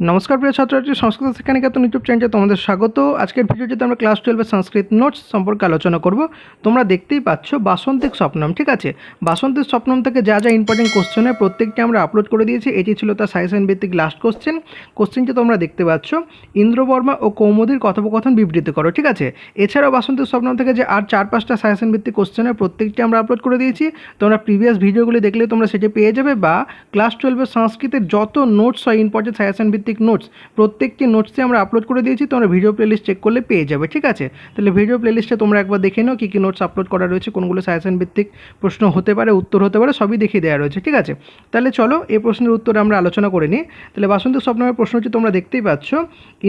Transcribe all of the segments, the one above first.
নমস্কার প্রিয় ছাত্রছাত্রী, সংস্কৃত শিক্ষানিকেতন ইউটিউব চ্যানেলে তোমাদের স্বাগত। আজকের ভিডিওটিতে আমরা ক্লাস টুয়েলভের সংস্কৃত নোটস সম্পর্কে আলোচনা করব। তোমরা দেখতেই পাচ্ছ বাসন্তিক স্বপ্নম, ঠিক আছে? বাসন্তিক স্বপ্নম থেকে যা যা ইম্পর্টেন্ট কোশ্চেন হয় প্রত্যেকটি আমরা আপলোড করে দিয়েছি, এটি ছিল তার সাজেশন ভিত্তিক লাস্ট কোশ্চেন কোশ্চেনটি তোমরা দেখতে পাচ্ছ, ইন্দ্রবর্মা ও কৌমুদীর কথোপকথন বিবৃতি করো, ঠিক আছে? এছাড়াও বাসন্তিক স্বপ্নম থেকে যে আর চার পাঁচটা সাজেশন ভিত্তিক কোশ্চেন হয় প্রত্যেকটি আমরা আপলোড করে দিয়েছি। তোমরা প্রিভিয়াস ভিডিওগুলি দেখলে তোমরা সেটি পেয়ে যাবে বা ক্লাস টুয়েলভের সংস্কৃতের যত নোটস হয় ইম্পর্টেন্ট সাজেশন ভিত্তিক নোটস প্রত্যেকটি নোটসে আমরা আপলোড করে দিয়েছি তোমরা ভিডিও প্লেলিস্ট চেক করলে পেয়ে যাবে, ঠিক আছে? তাহলে ভিডিও প্লেলিস্টে তোমরা একবার দেখে নাও কী কী নোটস আপলোড করা রয়েছে, কোনগুলো সাজেশন ভিত্তিক প্রশ্ন হতে পারে, উত্তর হতে পারে, সবই দেখিয়ে দেওয়া রয়েছে, ঠিক আছে? তাহলে চলো এই প্রশ্নের উত্তরে আমরা আলোচনা করে নিই। তাহলে বাসন্তী স্বপ্নের প্রশ্নটি তোমরা দেখতেই পাচ্ছ।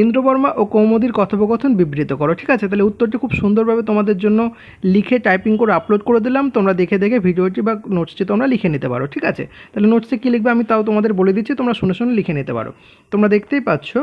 ইন্দ্রবর্মা ও কৌমুদীর কথোপকথন বিবৃত করো, ঠিক আছে? তাহলে উত্তরটি খুব সুন্দরভাবে তোমাদের জন্য লিখে টাইপিং করে আপলোড করে দিলাম, তোমরা দেখে দেখে ভিডিওটি বা নোটসটি তোমরা লিখে নিতে পারো, ঠিক আছে? তাহলে নোটসে কী লিখবে আমি তাও তোমাদের বলে দিচ্ছি, তোমরা শুনে শুনে লিখে নিতে পারো। তোমরা দেখতেই পাচ্ছ,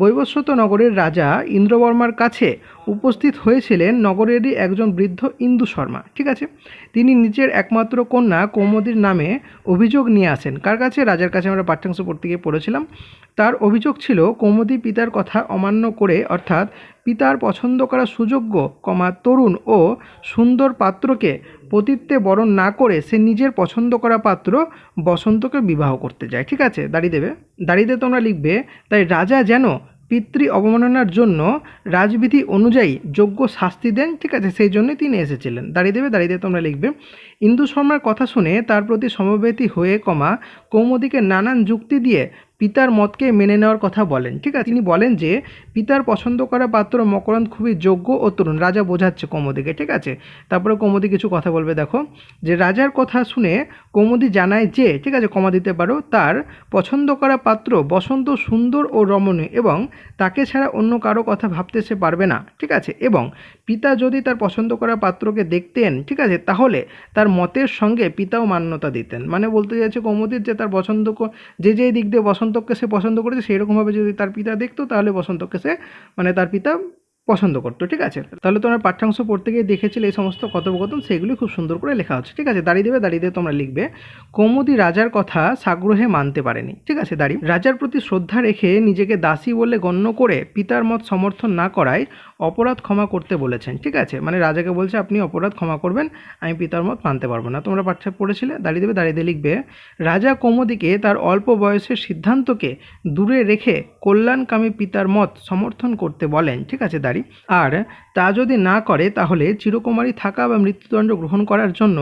বৈবস্বত নগরের রাজা ইন্দ্রবর্মার কাছে উপস্থিত হয়েছিলেন নগরেরই একজন বৃদ্ধ ইন্দু শর্মা, ঠিক আছে? তিনি নিজের একমাত্র কন্যা কৌমদির নামে অভিযোগ নিয়ে আসেন। কার কাছে? রাজার কাছে আমরা পাঠ্যাংশ পড়তে গিয়ে পড়েছিলাম। তার অভিযোগ ছিল, কৌমদী পিতার কথা অমান্য করে, অর্থাৎ পিতার পছন্দ করা সুযোগ্য, কমা তরুণ ও সুন্দর পাত্রকে পতিত্বে বরণ না করে সে নিজের পছন্দ করা পাত্র বসন্তকে বিবাহ করতে যায়। ঠিক আছে দাঁড়িয়ে দেবে? দাঁড়িয়ে তোমরা লিখবে, তাই রাজা যেন পিতৃ অবমাননার জন্য রাজবিধি অনুযায়ী যোগ্য শাস্তি দেন। ঠিক আছে, সেই জন্যই তিনি এসেছিলেন। দাঁড়িয়ে দেবে? দাঁড়িয়ে তোমরা লিখবে ইন্দু শর্মার কথা শুনে তার প্রতি সমবেতী হয়ে কমা কৌমদিকে নানান যুক্তি দিয়ে পিতার মতকে মেনে নেওয়ার কথা বলেন। ঠিক আছে? তিনি বলেন যে, পিতার পছন্দ করা পাত্র মকরন্দ খুবই যোগ্য ও তরুণ। রাজা বোঝাচ্ছে কৌমদিকে, ঠিক আছে? তারপরে কৌমদি কিছু কথা বলবে, দেখো। যে, রাজার কথা শুনে কৌমদী জানায় যে, ঠিক আছে কমা দিতে পারো, তার পছন্দ করা পাত্র বসন্ত, সুন্দর ও রমণীয় এবং তাকে ছাড়া অন্য কারও কথা ভাবতে সে পারবে না, ঠিক আছে? এবং পিতা যদি তার পছন্দ করা পাত্রকে দেখতেন, ঠিক আছে, তাহলে তার মতের সঙ্গে পিতাও মান্যতা দিতেন। মানে বলতে চাইছে কৌমুদির যে তার পছন্দ যে যে দিক দিয়ে বসন্তকে সে পছন্দ করেছে সেই রকমভাবে যদি তার পিতা দেখতো, তাহলে বসন্তকে সে মানে তার পিতা পছন্দ করতো, ঠিক আছে? তাহলে তোমরা পাঠ্যাংশ পড়তে গিয়ে দেখেছিলে এই সমস্ত কথোপকথন, সেগুলি খুব সুন্দর করে লেখা হচ্ছে, ঠিক আছে? দাঁড়িয়ে দেবে, দাঁড়িয়ে দিয়ে তোমরা লিখবে, কৌমুদী রাজার কথা সাগ্রহে মানতে পারেনি। ঠিক আছে দাঁড়ি রাজার প্রতি শ্রদ্ধা রেখে নিজেকে দাসী বলে গণ্য করে পিতার মত সমর্থন না করায় অপরাধ ক্ষমা করতে বলেছেন, ঠিক আছে? মানে রাজাকে বলছে, আপনি অপরাধ ক্ষমা করবেন, আমি পিতার মত মানতে পারব না। তোমরা পাঠ্য পড়েছিলে, দাঁড়িয়ে দেবে, দাঁড়িয়ে দিয়ে লিখবে, রাজা কৌমুদীকে তার অল্প বয়সের সিদ্ধান্তকে দূরে রেখে কল্যাণকামী পিতার মত সমর্থন করতে বলেন। ঠিক আছে দাঁড়ি আর তা যদি না করে, তাহলে চিরকুমারী থাকা বা মৃত্যুদণ্ড গ্রহণ করার জন্য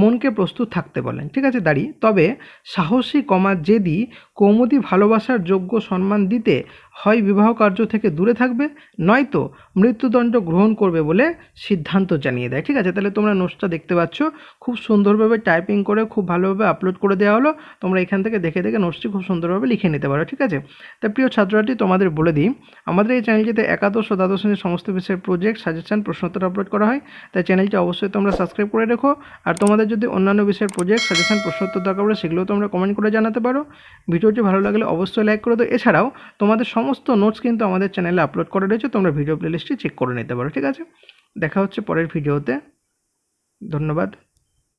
মনকে প্রস্তুত থাকতে বলেন। ঠিক আছে, দাঁড়ি। তবে সাহসী কমা জেদি কৌমুদী ভালোবাসার যোগ্য সম্মান দিতে হয় বিবাহ কার্য থেকে দূরে থাকবে, নয়তো মৃত্যুদণ্ড গ্রহণ করবে বলে সিদ্ধান্ত জানিয়ে দেয়। ঠিক আছে, তাহলে তোমরা নোটসটা দেখতে পাচ্ছ। খুব সুন্দরভাবে টাইপিং করে, খুব ভালোভাবে আপলোড করে দেওয়া হলো। তোমরা এখান থেকে দেখে দেখে নোটসটি খুব সুন্দরভাবে লিখে নিতে পারো। ঠিক আছে? তা প্রিয় ছাত্রটি তোমাদের বলে দিই, আমাদের এই চ্যানেলটিতে একাদশ ও দ্বাদশ শ্রেণির সমস্ত বিষয়ের প্রজেক্ট সাজেশান প্রশ্নোত্তর আপলোড করা হয়, তাই চ্যানেলটি অবশ্যই তোমরা সাবস্ক্রাইব করে রেখো। আর তোমাদের যদি অন্যান্য বিষয়ের প্রজেক্ট সাজেশান প্রশ্নোত্তর দরকার পড়ে, সেগুলোও তোমরা কমেন্ট করে জানাতে পারো। ভিডিওটি ভালো লাগলে অবশ্যই লাইক করে দাও। এছাড়াও, তোমাদের সমস্ত নোটস কিন্তু আমাদের চ্যানেলে আপলোড করা রয়েছে, তোমরা ভিডিও প্লেলিস্টটি চেক করে নিতে পারো, ঠিক আছে? দেখা হচ্ছে পরের ভিডিওতে ধন্যবাদ।